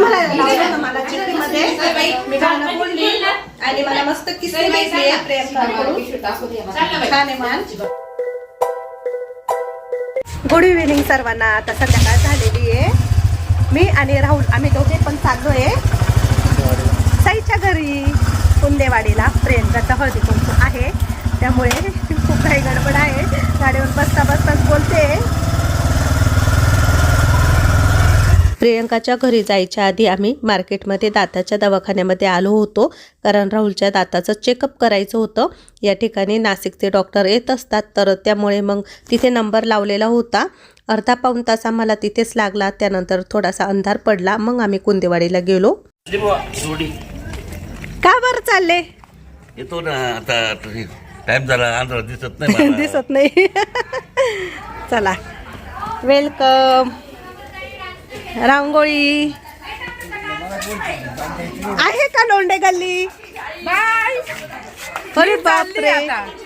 मला लावलं होतं मला चिठ्ठीमध्ये. मी गाणं बोलली आणि मला मस्त किस्से माहिती आहे प्रियंकाकडून छान आहे मान. गुड इव्हिनिंग सर्वांना. आता संध्याकाळ झालेली आहे? मी आणि राहुल आम्ही दोघे पण चाललोय. साईच्या घरी कुंदेवाडीला. प्रियंकाचा हळदी कुंकू आहे. त्यामुळे खूप काही गडबड आहे. गाडीवर बसता बसताच बोलते. प्रियंकाच्या घरी जायच्या आधी आम्ही मार्केटमध्ये दाताच्या दवाखान्यामध्ये आलो होतो. कारण राहुलच्या दाताचं चेकअप करायचं होतं. या ठिकाणी नाशिकचे डॉक्टर येत असतात. तर त्यामुळे मग तिथे नंबर लावलेला होता. अर्धा पाऊण तास आम्हाला तिथेच लागला. त्यानंतर थोडासा अंधार पडला. मग आम्ही कुंदेवाडीला गेलो. का बरं चालले? येतो ना. आता टाइम झाला. दिसत नाही. दिसत नाही. चला. वेलकम रांगोळी. आहे का लोंडे गल्ली? बाय अरे बापरे.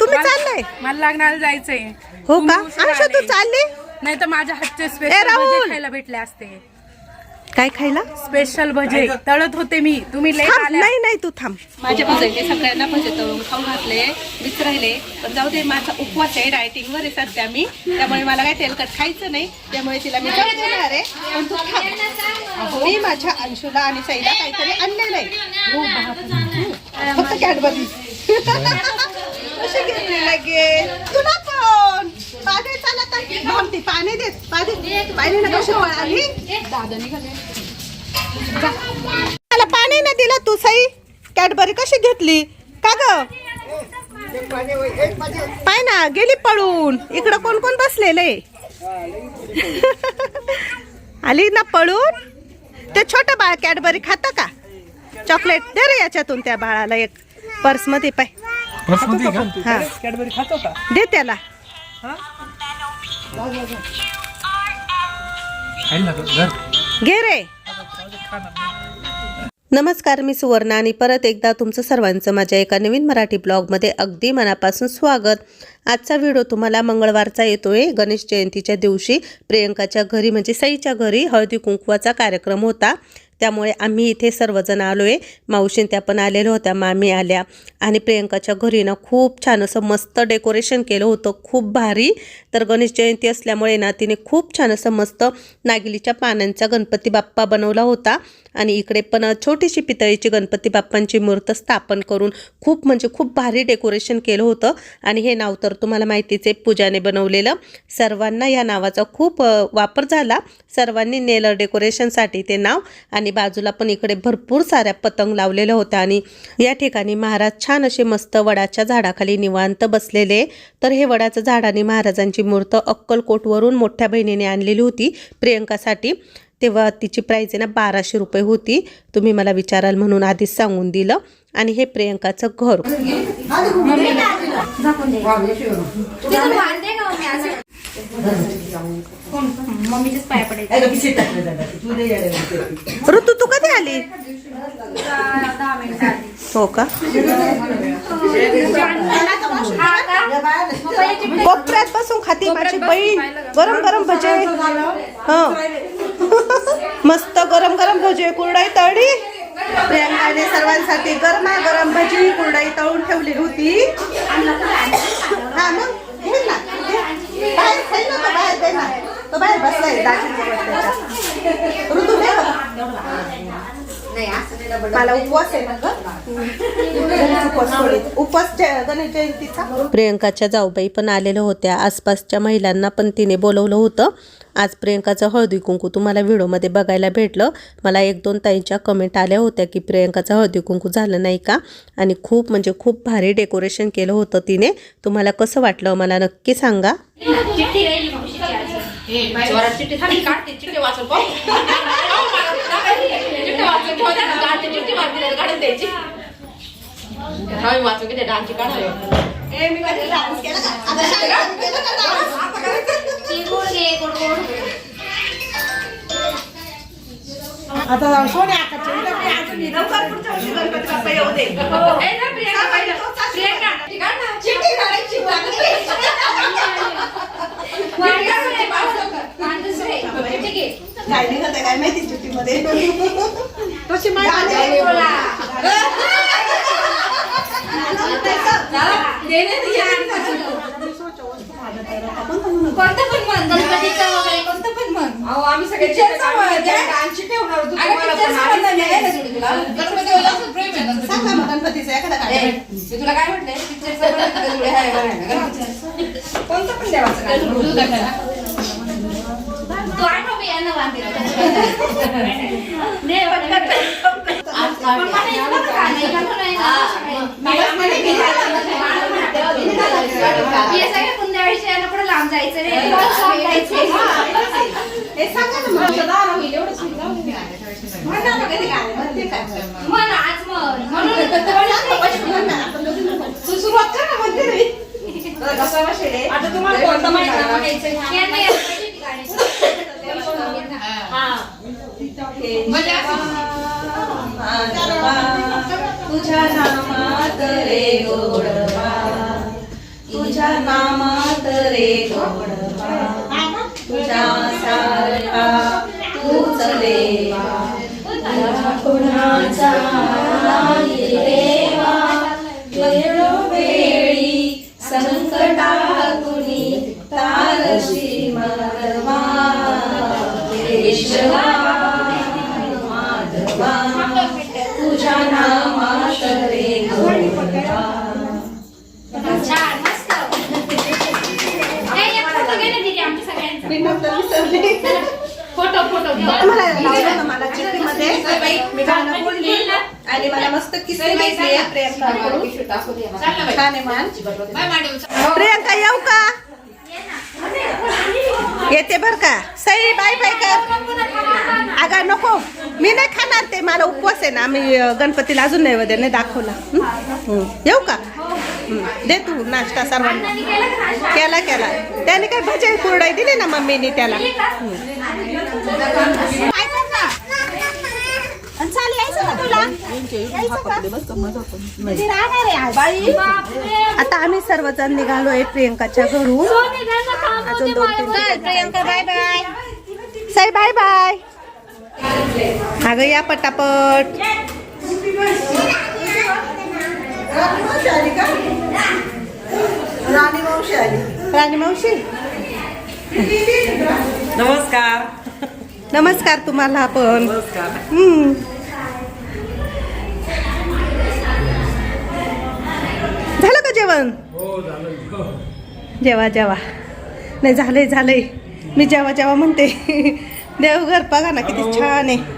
तुम्ही मला- चाललंय? मला लग्नाला जायचंय. हो का? तू. चालली? नाही तर माझ्या हातचे स्पेशल राहुल. खायला भेटले असते. काय खायला? स्पेशल भजे. तळत होते मी. तुम्ही लेट थांब आल्या. नाही नाही तू थांब. माझ्या भजाचे सगळ्यांना भजे तळून खाऊ घातले. मीच राहिले पण जाऊ दे माझा उपवास आहे डायटिंगवर आहे सध्या मी. त्यामुळे मला काय तेलकट खायचं नाही. त्यामुळे तिला मी जाऊ देणार आहे. पण तू थांब. मी माझ्या अंशूला आणि सईला काहीतरी आणलेलं आहे फक्त कॅडबरी. कशी घेतली लगेच? तुला पाणी देत पाणी ना कशी पळाली मला पाणी नाही दिलं तू सई. कॅडबरी कशी घेतली? का ग? पाय ना गेली पळून. इकडं कोण कोण बसलेले? आली ना पळून? ते छोटं बाळ कॅडबरी खातं का? चॉकलेट दे रे याच्यातून त्या बाळाला एक. पर्समध्ये पाय हा. कॅडबरी खातो का? दे त्याला. घे रे. नमस्कार मी सुवर्णा आणि परत एकदा तुमचं सर्वांचं माझ्या एका नवीन मराठी ब्लॉगमध्ये अगदी मनापासून स्वागत. आजचा व्हिडिओ तुम्हाला मंगळवारचा येतोय गणेश जयंतीच्या दिवशी. प्रियंकाच्या घरी म्हणजे सईच्या घरी हळदी कुंकवाचा कार्यक्रम होता. त्यामुळे आम्ही इथे सर्वजण आलो आहे मावशीन त्या पण आलेल्या होत्या मामी आल्या. आणि प्रियंकाच्या घरी ना खूप छान असं मस्त डेकोरेशन केलं होतं खूप भारी. तर गणेश जयंती असल्यामुळे ना तिने खूप छान असं मस्त नागिलीच्या पानांचा गणपती बाप्पा बनवला होता. आणि इकडे पण छोटीशी पितळीची गणपती बाप्पांची मूर्त स्थापन करून खूप म्हणजे खूप भारी डेकोरेशन केलं होतं. आणि हे नाव तर तुम्हाला माहितीच आहे पूजाने बनवलेलं. सर्वांना या नावाचा खूप वापर झाला. सर्वांनी नेलं डेकोरेशनसाठी ते नाव. आणि बाजूला पण इकडे भरपूर साऱ्या पतंग लावलेल्या होत्या. आणि या ठिकाणी महाराज छान असे मस्त वडाच्या झाडाखाली निवांत बसलेले. तर हे वडाचं झाड आणि महाराजांची मूर्त अक्कलकोटवरून मोठ्या बहिणीने आणलेली होती प्रियंकासाठी. तेव्हा तिची प्राईज आहे ना बाराशे रुपये होती. तुम्ही मला विचाराल म्हणून आधीच सांगून दिलं. आणि हे प्रियंकाचं घर. ऋतू तू कधी आली? हो का? कोपऱ्यात बसून खाती माझी बहीण. गरम गरम भजे. मस्त गरम गरम भजे कुरडाई तळी. प्रियंकाने सर्वांसाठी गरमा गरम भजी कुरडाई तळून ठेवली होती. हा मग? घे ना घे. बाहेर खाई ना तो बाहेर दे ना तो बाहेर बसलाय दाजींसोबत ऋतू दे बघा. मला उपवास आहे ना गं उपवास सोडे. उपवास ज- गणेश जयंतीचा. प्रियंकाच्या जाऊबाई पण आलेल्या होत्या. आसपासच्या महिलांना पण तिने बोलवलं होतं. आज प्रियंकाचं हळदी कुंकू तुम्हाला व्हिडिओमध्ये बघायला भेटलं. मला एक दोन ताईंच्या कमेंट आल्या होत्या की प्रियंकाचं हळदी कुंकू झालं नाही का? आणि खूप म्हणजे खूप भारी डेकोरेशन केलं होतं तिने. तुम्हाला कसं वाटलं मला नक्की सांगा. चिठ्ठी राहिली मावशीची आज. चिठ्ठी थांबी काढते चिठ्ठी वाचून पाहू. चिठ्ठी वाचून ठेवू द्या ना, काढते चिठ्ठी मारते त्याला काढून द्यायची वाचून किती डान्सची काढावी. ती गोड घे, गोड गोड. काय काय माहिती कोणतं पण म्हण गणपतीचं वगैरे कोणतं पण म्हण अहो आम्ही सगळे डान्सची ठेवणार होतो तुम्हाला पण गणपती प्रेम आहे गणपती सांगा मग गणपतीचं एखादा ए, काय मी तुला काय म्हटलंय पिक्चरचं पण तुला जुळे आहे बघा ना, गणपतीचं. कोणतं पण देवाचं गाणं म्हणू? तू आठव मी यांना यांना पुढे लांब जायचं रे लांब जायचंय. सांगा ना मग. म्हणा ना कधी काय म्हणते काय म्हण आज म्हणून तू सुरुवात कर ना म्हणते? आता तुम्हाला कोणतं माहिती तुझ्या नामात रे गोडवा. तुझ्या नामात रे गोडवा. तुझ्या सारखा तूच देवा. तुझ्या कुणाचा आमच्या सगळ्यांचा फोटो फोटो घे. मला लावलं ना मला चिठ्ठीमध्ये? मी गाणं बोलली आणि मला मस्त किस्से भेटले प्रियंकाकडून छान आहे मान. प्रियंका येऊ का? येते बर का? सई बाय बाय कर. अगा नको. मी नाही खाणार ते. मला उपवास आहे ना. मी गणपतीला अजून नाही दाखवला. हं? हं. येऊ का? हं. दे तू नाश्ता सर्वांना. केलं? केला. त्याने काय भजे कुरडाई दिली ना मम्मीने त्याला. आता आम्ही सर्वजण निघालोय प्रियंकाच्या घरून. थांबवते अजून दोन तीन. Priyanka bye bye Sai bye bye अगं या पटापट. राणी मावशी नमस्कार. नमस्कार तुम्हाला पण नमस्कार. हम्म. झालं का जेवण? जेवा जेवा. नाही झालंय झालंय. मी जेवा जेवा म्हणते. देवघर बघा ना किती छान आहे.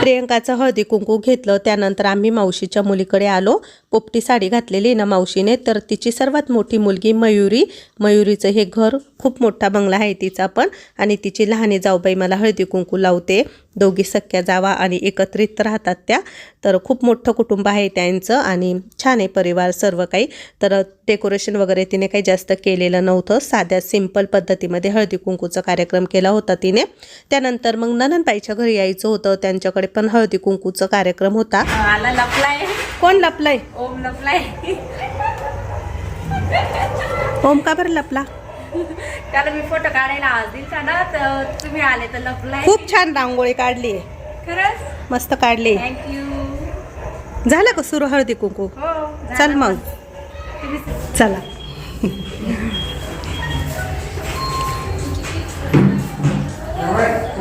प्रियंकाचं हळदी कुंकू घेतलं त्यानंतर आम्ही मावशीच्या मुलीकडे आलो. पोपटी साडी घातलेली ना मावशीने तर तिची सर्वात मोठी मुलगी मयुरी. मयुरीचं हे घर खूप मोठा बंगला आहे तिचा पण आणि तिची लहानी जाऊबाई मला हळदी कुंकू लावते. दोघी सख्या जावा आणि एकत्रित राहतात त्या. तर खूप मोठं कुटुंब आहे त्यांचं आणि छान आहे परिवार सर्व काही. तर डेकोरेशन वगैरे तिने काही जास्त केलेलं नव्हतं. साध्या सिंपल पद्धतीमध्ये हळदी कुंकूचा कार्यक्रम केला होता तिने. त्या त्यानंतर मग ननंदबाईच्या घरी यायचं होतं. त्यांच्याकडे पण हळदी कुंकूचा कार्यक्रम होता. आला लपलाय. कोण लपलंय? ओम लपलाय. ओम का बरं लपला? त्याला मी फोटो काढायला आज दिलता ना तर तुम्ही आले तर लपलाय. खूप छान रांगोळी काढली. खरंच? मस्त काढली. थँक्यू झालं का सुरू हळदी कुंकू? हो चल मग. चला.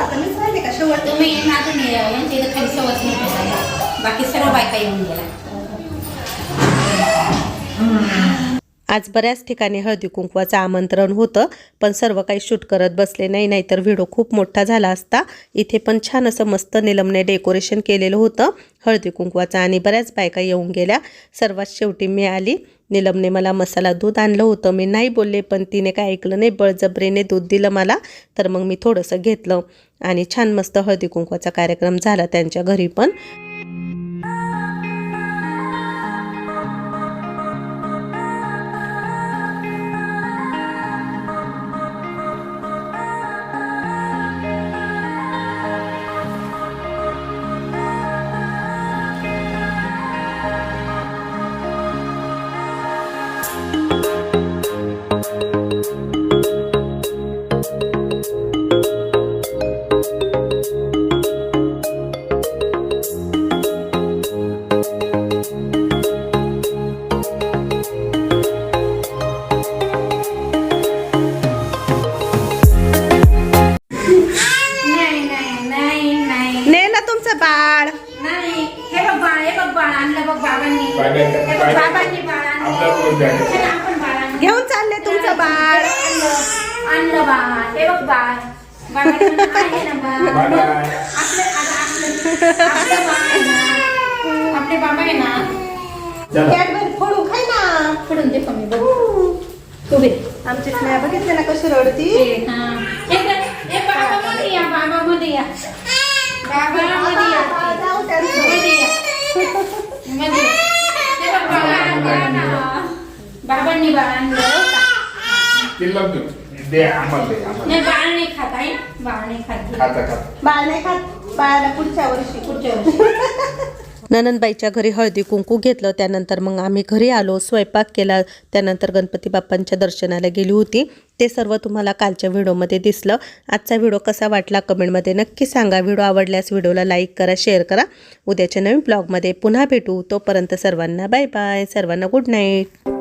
राहिले का? शेवट तुम्ही अजून यांच्या इथं खाली सवच नाही बसायला. बाकी सर्व बायका येऊन गेल्या. आज बऱ्याच ठिकाणी हळदी कुंकवाचं आमंत्रण होतं पण सर्व काही शूट करत बसले नाही नाहीतर व्हिडिओ खूप मोठा झाला असता. इथे पण छान असं मस्त निलमने डेकोरेशन केलेलं होतं. हळदी कुंकवाचं आणि बऱ्याच बायका येऊन गेल्या. सर्वात शेवटी मी आली निलमने मला मसाला दूध आणलं होतं. मी नाही बोलले पण तिने काय ऐकलं नाही. बळजबरीने दूध दिलं मला तर मग मी थोडंसं घेतलं. आणि छान मस्त हळदी कुंकवाचा कार्यक्रम झाला त्यांच्या घरी पण. आपलं आता आपलं आपलं बाळ आहे ना आपले बाबा आहे ना कॅडबरी फोडू खाय ना पडून दे कमी बघ तू बे आमची स्नेहा बघितली ना कशी रडती हा हे बघ, हे बाबा मध्ये या बाबा मध्ये या बाबा मध्ये या जाऊ त्यांचं मध्ये या मध्ये या. हे बघ, बाळ आणलं ना. बाबांनी बाळ आणलं का? नाही बाळ नाही खात आहे ना बाळ नाही खात. बाळ नाही खात बाळाला पुढच्या वर्षी. पुढच्या वर्षी. ननंदबाईच्या घरी हळदी कुंकू घेतलं त्यानंतर मग आम्ही घरी आलो स्वयंपाक केला. त्यानंतर गणपती बाप्पांच्या दर्शनाला गेली होती. ते सर्व तुम्हाला कालच्या व्हिडिओमध्ये दिसलं. आजचा व्हिडिओ कसा वाटला कमेंटमध्ये नक्की सांगा. व्हिडिओ आवडल्यास व्हिडिओला लाईक करा शेअर करा. उद्याच्या नवीन ब्लॉगमध्ये पुन्हा भेटू. तोपर्यंत सर्वांना बाय बाय. सर्वांना गुड नाईट.